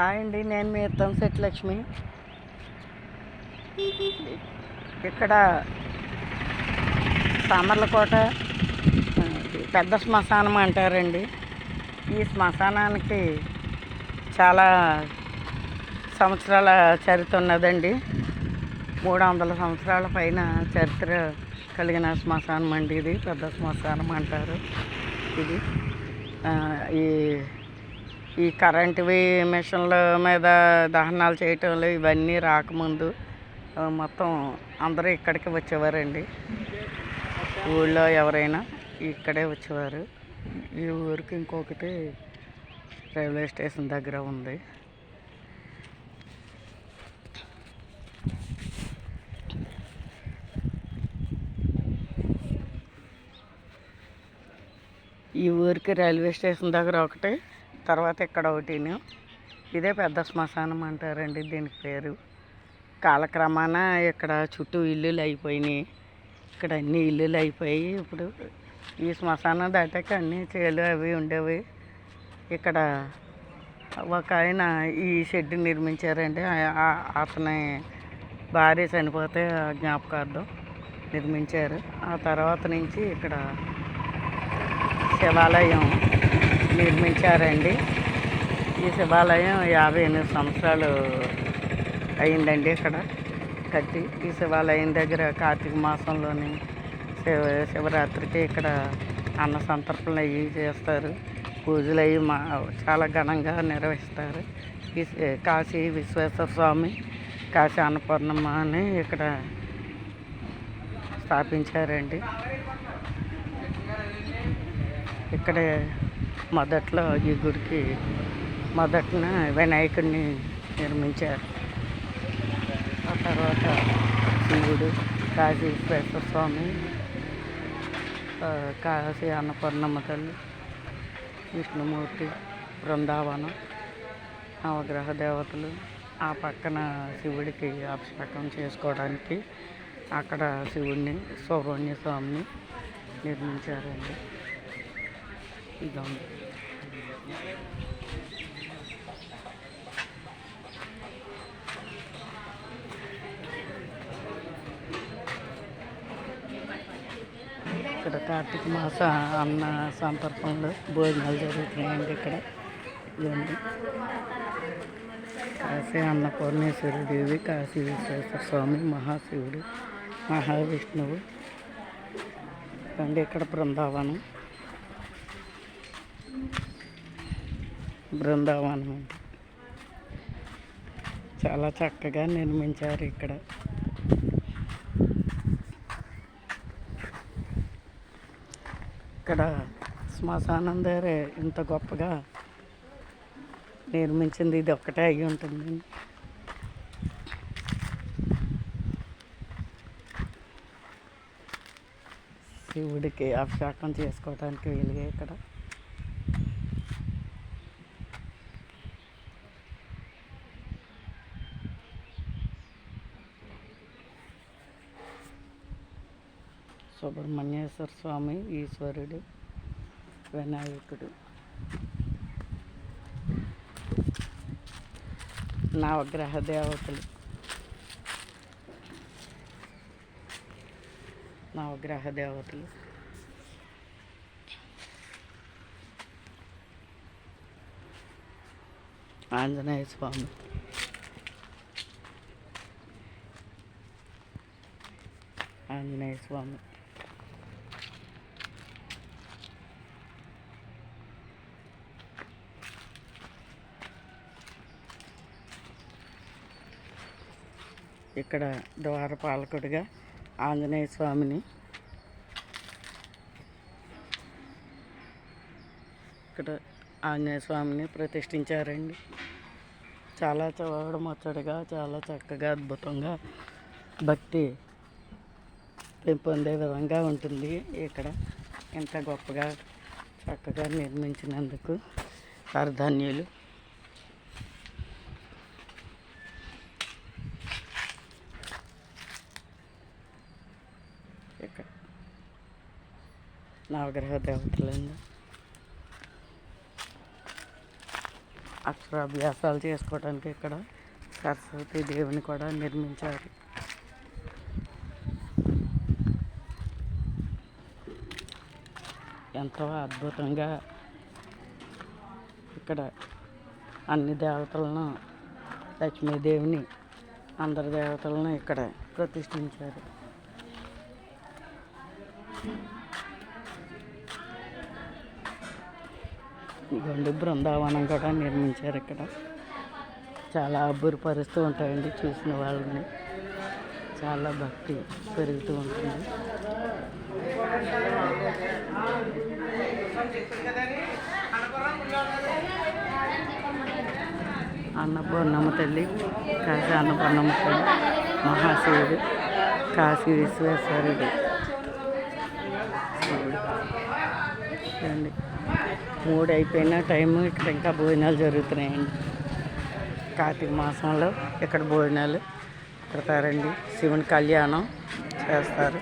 Hi అండి నేను మీ ఇత్తం లక్ష్మి ఇక్కడ సామర్లకోట పెద్ద శ్మశానం అంటారండి. ఈ శ్మశానానికి చాలా సంవత్సరాల చరిత్ర ఉన్నదండి. మూడు వందల సంవత్సరాల పైన చరిత్ర కలిగిన శ్మశానం అండి ఇది పెద్ద శ్మశానం అంటారు ఇది ఈ ఈ కరెంటువి మిషన్ల మీద దహనాలు చేయటంలో ఇవన్నీ రాకముందు. మొత్తం అందరూ ఇక్కడికి వచ్చేవారండి. ఊళ్ళో ఎవరైనా ఇక్కడే వచ్చేవారు. ఈ ఊరికి ఇంకొకటి రైల్వే స్టేషన్ దగ్గర ఉంది. ఈ ఊరికి రైల్వే స్టేషన్ దగ్గర ఒకటి తర్వాత ఇక్కడ ఒకటిను. ఇదే పెద్ద శ్మశానం అంటారండి దీనికి పేరు. కాలక్రమాన ఇక్కడ చుట్టూ ఇల్లులు అయిపోయినాయి. ఇక్కడ అన్ని ఇల్లులు అయిపోయి ఇప్పుడు ఈ శ్మశానం దాటాక అన్ని చేలు అవి ఉండేవి. ఇక్కడ ఒక ఆయన ఈ షెడ్ నిర్మించారండి అతని భార్య చనిపోతే ఆ జ్ఞాపకార్థం నిర్మించారు. ఆ తర్వాత నుంచి ఇక్కడ శివాలయం నిర్మించారండి. ఈ శివాలయం యాభై ఎనిమిది సంవత్సరాలు అయిందండి ఇక్కడ కట్టి. ఈ శివాలయం దగ్గర కార్తీక మాసంలోని శివ శివరాత్రికి ఇక్కడ అన్న సంతర్పణలు అవి చేస్తారు. పూజలు అవి మా చాలా ఘనంగా నిర్వహిస్తారు. ఈ కాశీ విశ్వేశ్వర స్వామి కాశీ అన్నపూర్ణమ్మ అని ఇక్కడ స్థాపించారండి. ఇక్కడే మొదట్లో ఈ గుడికి మొదటన వినాయకుడిని నిర్మించారు. ఆ తర్వాత శివుడు కాశీశ్వేశ్వర స్వామి కాశీ అన్నపూర్ణమ్మ తల్లి విష్ణుమూర్తి బృందావనం నవగ్రహ దేవతలు ఆ పక్కన శివుడికి అభిషేకం చేసుకోవడానికి అక్కడ శివుడిని సుబ్రహ్మణ్య స్వామిని నిర్మించారండి. ఇదండి ఇక్కడ కార్తీక మాస అన్న సందర్భంలో భోజనాలు జరుగుతున్నాయండి ఇక్కడ. ఇదండి కాశీ అన్నపూర్ణేశ్వరి దేవి కాశీ విశ్వేశ్వర స్వామి మహాశివుడు మహావిష్ణువు. అండి ఇక్కడ బృందావనం. బృందావనం చాలా చక్కగా నిర్మించారు ఇక్కడ. ఇక్కడ శ్మశానం దగ్గరే ఇంత గొప్పగా నిర్మించింది. ఇది ఒక్కటే అయి ఉంటుంది శివుడికి అభిషేకం చేసుకోవడానికి వీలుగా ఇక్కడ. సుబ్రహ్మణ్యేశ్వర స్వామి ఈశ్వరుడు వినాయకుడు. నవగ్రహ దేవతలు. నవగ్రహ దేవతలు. ఆంజనేయ స్వామి. ఆంజనేయ స్వామి. ఇక్కడ ద్వారపాలకుడిగా ఆంజనేయ స్వామిని. ఇక్కడ ఆంజనేయ స్వామిని ప్రతిష్ఠించారండి. చాలా చూడముచ్చటగా చాలా చక్కగా అద్భుతంగా భక్తి పెంపొందే విధంగా ఉంటుంది ఇక్కడ. ఇంత గొప్పగా చక్కగా నిర్మించినందుకు అర్ధన్యులు ఇక్కడ నవగ్రహ దేవతలండి అక్షరాభ్యాసాలు చేసుకోవడానికి ఇక్కడ సరస్వతి దేవుని కూడా నిర్మించారు. ఎంతో అద్భుతంగా ఇక్కడ అన్ని దేవతలను లక్ష్మీదేవిని అందరి దేవతలను ఇక్కడ ప్రతిష్ఠించారు. ఇదిగోండి బృందావనం కూడా నిర్మించారు ఇక్కడ. చాలా అబ్బురపరుస్తూ ఉంటాయండి చూసిన వాళ్ళని. చాలా భక్తి పెరుగుతూ ఉంటుంది. అన్నపూర్ణమ్మ తల్లి కాశీ అన్నపూర్ణమ్మ తల్లి మహాశివుడు కాశీ విశ్వేశ్వరుడు. చూడండి. మూడు అయిపోయిన టైము ఇక్కడ ఇంకా భోజనాలు జరుగుతున్నాయండి. కార్తీక మాసంలో ఇక్కడ భోజనాలు పెడతారండి. శివుని కళ్యాణం చేస్తారు.